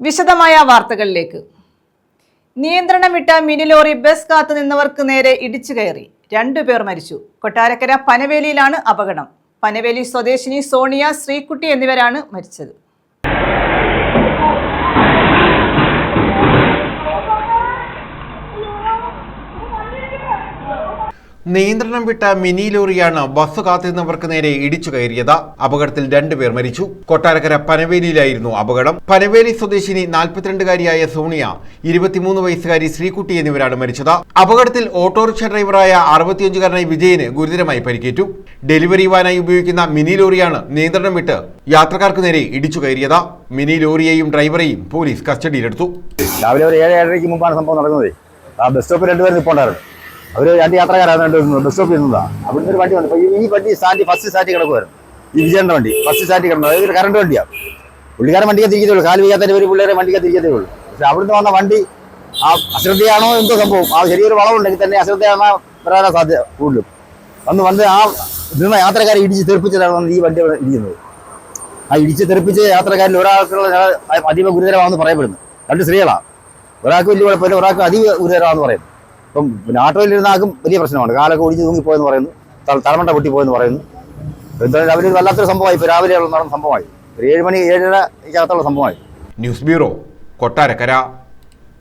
വിശദമായ വാർത്തകളിലേക്ക്. നിയന്ത്രണം വിട്ട മിനി ലോറി ബസ് കാത്തു നിന്നവർക്ക് നേരെ ഇടിച്ചു കയറി. രണ്ടുപേർ മരിച്ചു. കൊട്ടാരക്കര പനവേലിയിലാണ് അപകടം. പനവേലി സ്വദേശിനി സോണിയ ശ്രീകുട്ടി എന്നിവരാണ് മരിച്ചത്. നിയന്ത്രണം വിട്ട മിനി ലോറിയാണ് ബസ് കാത്തിരുന്നവർക്ക് നേരെ ഇടിച്ചു കയറിയത്. അപകടത്തിൽ രണ്ടുപേർ മരിച്ചു. കൊട്ടാരക്കര പനവേലിയിലായിരുന്നു അപകടം. പനവേലി സ്വദേശിനി നാൽപ്പത്തിരണ്ടുകാരിയായ സോണിയ ഇരുപത്തിമൂന്ന് വയസ്സുകാരി ശ്രീകുട്ടി എന്നിവരാണ് മരിച്ചത്. അപകടത്തിൽ ഓട്ടോറിക്ഷ ഡ്രൈവറായ അറുപത്തിയഞ്ചുകാരനായ വിജയന് ഗുരുതരമായി പരിക്കേറ്റു. ഡെലിവറി വാനായി ഉപയോഗിക്കുന്ന മിനി ലോറിയാണ് നിയന്ത്രണം വിട്ട് യാത്രക്കാർക്ക് നേരെ ഇടിച്ചു കയറിയത്. മിനി ലോറിയെയും ഡ്രൈവറെയും പോലീസ് കസ്റ്റഡിയിലെടുത്തു. രാവിലെ ഒരു ഏഴ് ഏഴരയ്ക്ക് മുമ്പാണ് സംഭവം നടക്കുന്നത്. ആ ബസ് സ്റ്റോപ്പിൽ രണ്ടുപേരും നിൽപ്പുണ്ടായിരുന്നു അവർ രണ്ട് യാത്രക്കാരാണ് ബസ് സ്റ്റോപ്പിൽ നിന്നതാണ് അവിടുന്ന് ഒരു വണ്ടി വന്നു. ഈ വണ്ടി സ്റ്റാൻഡ് ഫസ്റ്റ് സ്റ്റാറ്റ് കിടക്കുമായിരുന്നു ഈ വിജയന്റെ വണ്ടി. ഫസ്റ്റ് സ്റ്റാറ്റ് കിടന്നു. അതായത് ഒരു കറണ്ട് വണ്ടിയാണ് പുള്ളിക്കാരൻ വണ്ടിക്ക് തിരിക്കത്തേ ഉള്ളൂ. കാൽ വയ്യാത്തതിന് ഒരു പിള്ളേരെ വണ്ടിക്ക് തിരിക്കത്തേ ഉള്ളൂ. പക്ഷെ അവിടുന്ന് വന്ന വണ്ടി ആ അശ്രദ്ധയാണോ എന്തോ സംഭവം? ആ ചെറിയൊരു വളവുണ്ടെങ്കിൽ തന്നെ അശ്രദ്ധയാണ് വരാനാ സാധ്യത കൂടുതലും. വന്ന് വന്ന് ആ നിന്ന യാത്രക്കാരെ ഇടിച്ച് തെറിപ്പിച്ചതാണ് ഈ വണ്ടി ഇരിക്കുന്നത്. ആ ഇടിച്ച് തെറിപ്പിച്ച യാത്രക്കാരിൽ ഒരാൾക്കുള്ള അതീവ ഗുരുതരമാണെന്ന് പറയപ്പെടുന്നു. രണ്ട് സ്ത്രീകളാണ് ഒരാൾക്ക് വലിയ കുഴപ്പമില്ല ഒരാൾക്ക് അതീവ ഗുരുതരമാണെന്ന് പറയുന്നു. ഇപ്പം പിന്നെ ഓട്ടോയിലിരുന്ന ആൾക്കും വലിയ പ്രശ്നമാണ്. കാലൊക്കെ ഒടിച്ച് തൂങ്ങിപ്പോയെന്ന് പറയുന്നു. തല- തലമണ്ട പൊട്ടിപ്പോയെന്ന് പറയുന്നു. എന്തായാലും രാവിലെ വല്ലാത്തൊരു സംഭവമായി. ഇപ്പോൾ രാവിലെ നടന്ന സംഭവമായി. ഒരു ഏഴ് മണി ഏഴര അകത്തുള്ള സംഭവമായി. News bureau Kottarakkara.